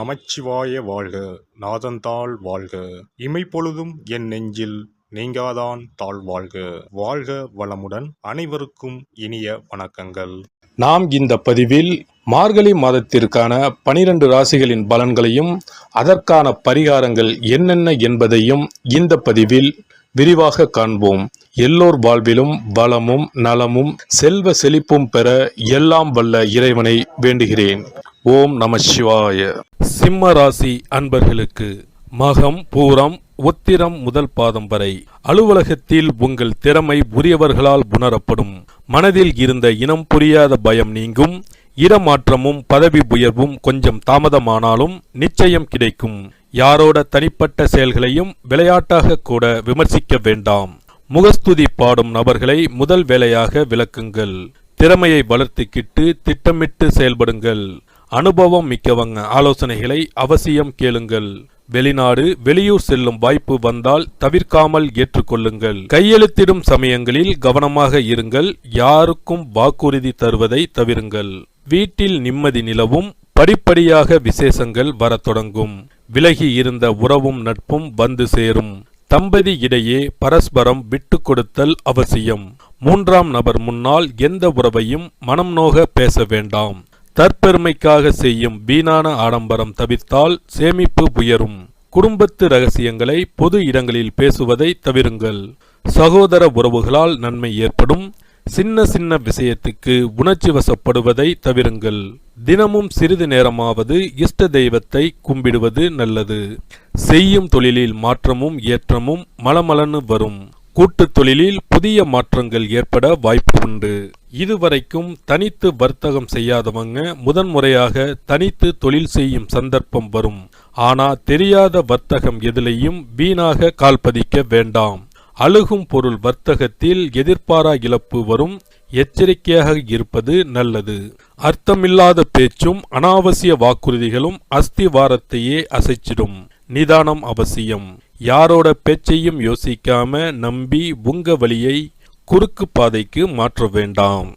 நமச்சிவாய வாழ்க நாதந்தாள் வாழ்க. இமைப்பொழுதும் என் நெஞ்சில் நீங்காதான் தாழ் வாழ்க. வாழ்க வளமுடன் அனைவருக்கும் இனிய வணக்கங்கள். நாம் இந்த பதிவில் மார்கழி மாதத்திற்கான பனிரெண்டு ராசிகளின் பலன்களையும் அதற்கான பரிகாரங்கள் என்னென்ன என்பதையும் இந்த பதிவில் விரிவாக காண்போம். எல்லோர் வாழ்விலும் வளமும் நலமும் செல்வ செழிப்பும் பெற எல்லாம் வல்ல இறைவனை வேண்டுகிறேன். ஓம் நம சிவாய. சிம்ம ராசி அன்பர்களுக்கு மகம் பூரம் உத்திரம் முதல் பாதம் வரை அலுவலகத்தில் உங்கள் திறமை உரியவர்களால் உணரப்படும். மனதில் இருந்த இனம் புரியாத பயம் நீங்கும். இடமாற்றமும் பதவி உயர்வும் கொஞ்சம் தாமதமானாலும் நிச்சயம் கிடைக்கும். யாரோட தனிப்பட்ட செயல்களையும் விளையாட்டாக கூட விமர்சிக்க வேண்டாம். முகஸ்துதி பாடும் நபர்களை முதல் வேலையாக விளக்குங்கள். திறமையை வளர்த்துக்கிட்டு திட்டமிட்டு செயல்படுங்கள். அனுபவம் மிக்கவங்க. ஆலோசனைகளை அவசியம் கேளுங்கள். வெளிநாடு வெளியூர் செல்லும் வாய்ப்பு வந்தால் தவிர்க்காமல் ஏற்றுக்கொள்ளுங்கள். கையெழுத்திடும் சமயங்களில் கவனமாக இருங்கள். யாருக்கும் வாக்குறுதி தருவதை தவிருங்கள். வீட்டில் நிம்மதி நிலவும் படிப்படியாக விசேஷங்கள் வரத் தொடங்கும். விலகி இருந்த உறவும் நட்பும் வந்து சேரும். தம்பதி இடையே பரஸ்பரம் விட்டு கொடுத்தல் அவசியம். மூன்றாம் நபர் முன்னால் எந்த உறவையும் மனம் நோக பேச வேண்டாம். தற்பெருமைக்காக செய்யும் வீணான ஆடம்பரம் தவிர்த்தால் சேமிப்பு உயரும். குடும்பத்து ரகசியங்களை பொது இடங்களில் பேசுவதை தவிருங்கள். சகோதர உறவுகளால் நன்மை ஏற்படும். சின்ன சின்ன விஷயத்துக்கு உணர்ச்சி வசப்படுவதை தவிருங்கள். தினமும் சிறிது நேரமாவது இஷ்ட தெய்வத்தை கும்பிடுவது நல்லது. செய்யும் தொழிலில் மாற்றமும் ஏற்றமும் மலமலன்னு வரும். கூட்டுத் தொழிலில் புதிய மாற்றங்கள் ஏற்பட வாய்ப்பு உண்டு. இதுவரைக்கும் தனித்து வர்த்தகம் செய்யாதவங்க முதன்முறையாக தனித்து தொழில் செய்யும் சந்தர்ப்பம் வரும். ஆனா தெரியாத வர்த்தகம் எதிலையும் வீணாக கால்பதிக்க வேண்டாம். அழுகும் பொருள் வர்த்தகத்தில் எதிர்பாரா இழப்பு வரும். எச்சரிக்கையாக இருப்பது நல்லது. அர்த்தமில்லாத பேச்சும் அனாவசிய வாக்குறுதிகளும் அஸ்திவாரத்தையே அசைச்சிடும். நிதானம் அவசியம். யாரோட பேச்சையும் யோசிக்காம நம்பி உங்க வழியை குறுக்கு பாதைக்கு மாற்ற வேண்டாம்.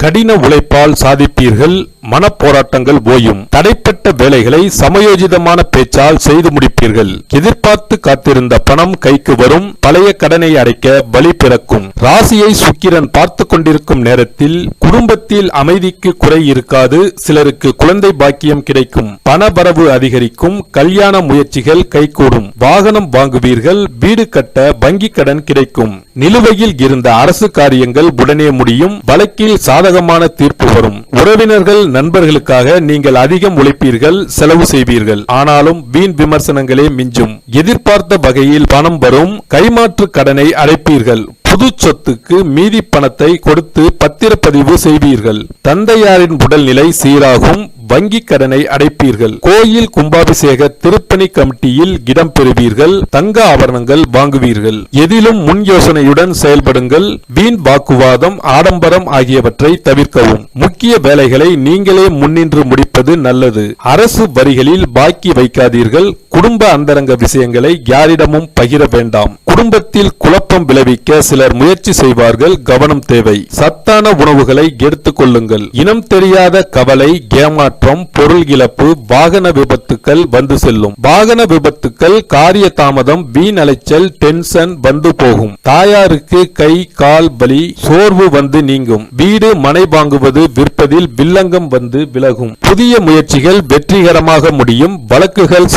கடின உழைப்பால் சாதிப்பீர்கள் மனப்போராட்டங்கள் ஓயும். தடைப்பட்ட வேலைகளை சமயோஜிதமான பேச்சால் செய்து முடிப்பீர்கள். எதிர்பார்த்து காத்திருந்த பணம் கைக்கு வரும் பழைய கடனை அடைக்க வழி பிறக்கும். ராசியை சுக்கிரன் பார்த்து கொண்டிருக்கும் நேரத்தில் குடும்பத்தில் அமைதிக்கு குறை இருக்காது சிலருக்கு குழந்தை பாக்கியம் கிடைக்கும். பணவரவு அதிகரிக்கும் கல்யாண முயற்சிகள் கைகூடும். வாகனம் வாங்குவீர்கள் வீடு கட்ட வங்கி கடன் கிடைக்கும். நிலுவையில் இருந்த அரசு காரியங்கள் உடனே முடியும். வழக்கில் சாதகமான தீர்ப்பு வரும். உறவினர்கள் நண்பர்களுக்காக நீங்கள் அதிகம் உழைப்பீர்கள் செலவு செய்வீர்கள். ஆனாலும் வீண் விமர்சனங்களே மிஞ்சும். எதிர்பார்த்த வகையில் பணம் வரும். கைமாற்று கடனை அடைப்பீர்கள். புது சொத்துக்கு மீதி பணத்தை கொடுத்து பத்திரப்பதிவு செய்வீர்கள். தந்தையாரின் உடல்நிலை சீராகும். வங்கி கடனை அடைப்பீர்கள். கோயில் கும்பாபிஷேக திருப்பணி கமிட்டியில் இடம் பெறுவீர்கள். தங்க ஆபரணங்கள் வாங்குவீர்கள். எதிலும் முன் யோசனையுடன் செயல்படுங்கள். வீண் வாக்குவாதம் ஆடம்பரம் ஆகியவற்றை தவிர்க்கவும். முக்கிய வேலைகளை நீங்களே முன்னின்று முடிப்பது நல்லது. அரசு வரிகளில் பாக்கி வைக்காதீர்கள். குடும்ப அந்தரங்க விஷயங்களை யாரிடமும் பகிர வேண்டாம். குடும்பத்தில் குழப்பம் விளைவிக்க சிலர் முயற்சி செய்வார்கள் கவனம் தேவை. சத்தான உணவுகளை எடுத்துக்கொள்ளுங்கள் இனம் தெரியாத கவலை ஏமாற்றம் பொருள் இழப்பு வாகன விபத்துக்கள் வந்து செல்லும். வாகன விபத்துக்கள் காரிய தாமதம் வீண் அலைச்சல் டென்ஷன் வந்து போகும். தாயாருக்கு கை கால் வலி சோர்வு வந்து நீங்கும். வீடு மனை வாங்குவது விற்பதில் வில்லங்கம் வந்து விலகும். புதிய முயற்சிகள் வெற்றிகரமாக முடியும். வழக்குகள்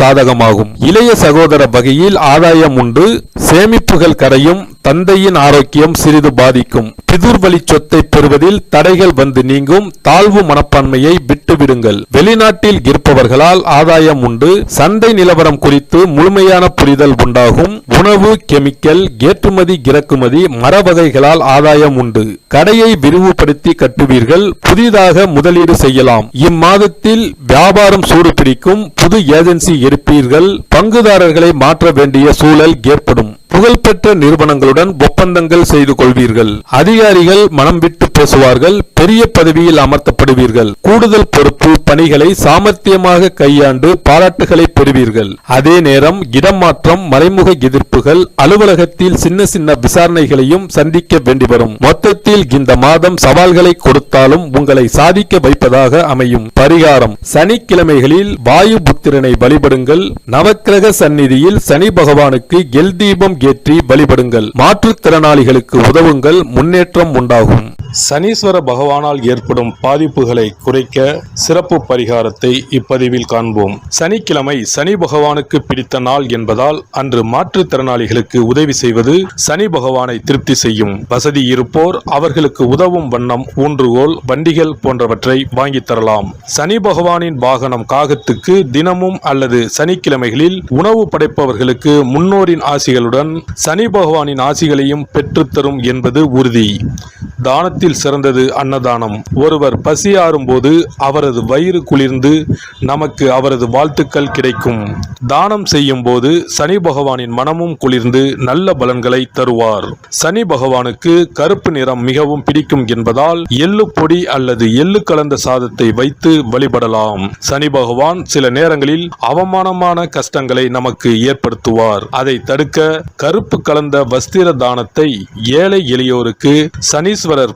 ஆகும். இளைய சகோதர வகையில் ஆதாயம் உண்டு. சேமிப்புகள் கரையும் தந்தையின் ஆரோக்கியம் சிறிது பாதிக்கும். பிதுர்வழி சொத்தை பெறுவதில் தடைகள் வந்து நீங்கும். தாழ்வு மனப்பான்மையை விட்டுவிடுங்கள். வெளிநாட்டில் இருப்பவர்களால் ஆதாயம் உண்டு. சந்தை நிலவரம் குறித்து முழுமையான புரிதல் உண்டாகும். உணவு கெமிக்கல் ஏற்றுமதி இறக்குமதி மர வகைகளால் ஆதாயம் உண்டு. கடையை விரிவுபடுத்தி கட்டுவீர்கள். புதிதாக முதலீடு செய்யலாம். இம்மாதத்தில் வியாபாரம் சூடு பிடிக்கும் புது ஏஜென்சி இருப்பீர்கள் பங்குதாரர்களை மாற்ற வேண்டிய சூழல் ஏற்படும். புகழ்பெற்ற நிறுவனங்களுடன் ஒப்பந்தங்கள் செய்து கொள்வீர்கள். அதிகாரிகள் மனம் விட்டு பேசுவார்கள் பெரிய பதவியில் அமர்த்தப்படுவீர்கள். கூடுதல் பொறுப்பு பணிகளை சாமர்த்தியமாக கையாண்டு பாராட்டுகளை பெறுவீர்கள். அதே நேரம் இடம் மறைமுக எதிர்ப்புகள் அலுவலகத்தில் சின்ன சின்ன விசாரணைகளையும் சந்திக்க வேண்டி வரும். மொத்தத்தில் இந்த மாதம் சவால்களை கொடுத்தாலும் உங்களை சாதிக்க வைப்பதாக அமையும். பரிகாரம். சனிக்கிழமைகளில் வாயு புத்திரனை வழிபடுங்கள். நவக்கிரக சந்நிதியில் சனி பகவானுக்கு எல் தீபம் ஏற்றி வழிபடுங்கள் மாற்றுத்திறனாளிகளுக்கு உதவுங்கள். முன்னேற்றம் உண்டாகும். சனீஸ்வர பகவானால் ஏற்படும் பாதிப்புகளை குறைக்க சிறப்பு பரிகாரத்தை இப்பதிவில் காண்போம். சனிக்கிழமை சனி பகவானுக்கு பிடித்த நாள் என்பதால் அன்று மாற்றுத்திறனாளிகளுக்கு உதவி செய்வது சனி பகவானை திருப்தி செய்யும். வசதி இருப்போர் அவர்களுக்கு உதவும் வண்ணம் ஊன்றுகோல் வண்டிகள் போன்றவற்றை வாங்கித் தரலாம். சனி பகவானின் வாகனம் காகத்துக்கு தினமும் அல்லது சனிக்கிழமைகளில் உணவு படைப்பவர்களுக்கு முன்னோரின் ஆசிகளுடன் சனி பகவானின் ஆசிகளையும் பெற்றுத்தரும் என்பது உறுதி. தானத்தில் சிறந்தது அன்னதானம். ஒருவர் பசியாறும் போது அவரது வயிறு குளிர்ந்து நமக்கு அவரது வாழ்த்துக்கள் கிடைக்கும். தானம் செய்யும் போது சனி பகவானின் மனமும் குளிர்ந்து நல்ல பலன்களை தருவார். சனி பகவானுக்கு கருப்பு நிறம் மிகவும் பிடிக்கும் என்பதால் எள்ளு பொடி அல்லது எள்ளு கலந்த சாதத்தை வைத்து வழிபடலாம். சனி பகவான் சில நேரங்களில் அவமானமான கஷ்டங்களை நமக்கு ஏற்படுத்துவார். அதை தடுக்க கருப்பு கலந்த வஸ்திர தானத்தை ஏழை எளியோருக்கு சனீஸ்வரர்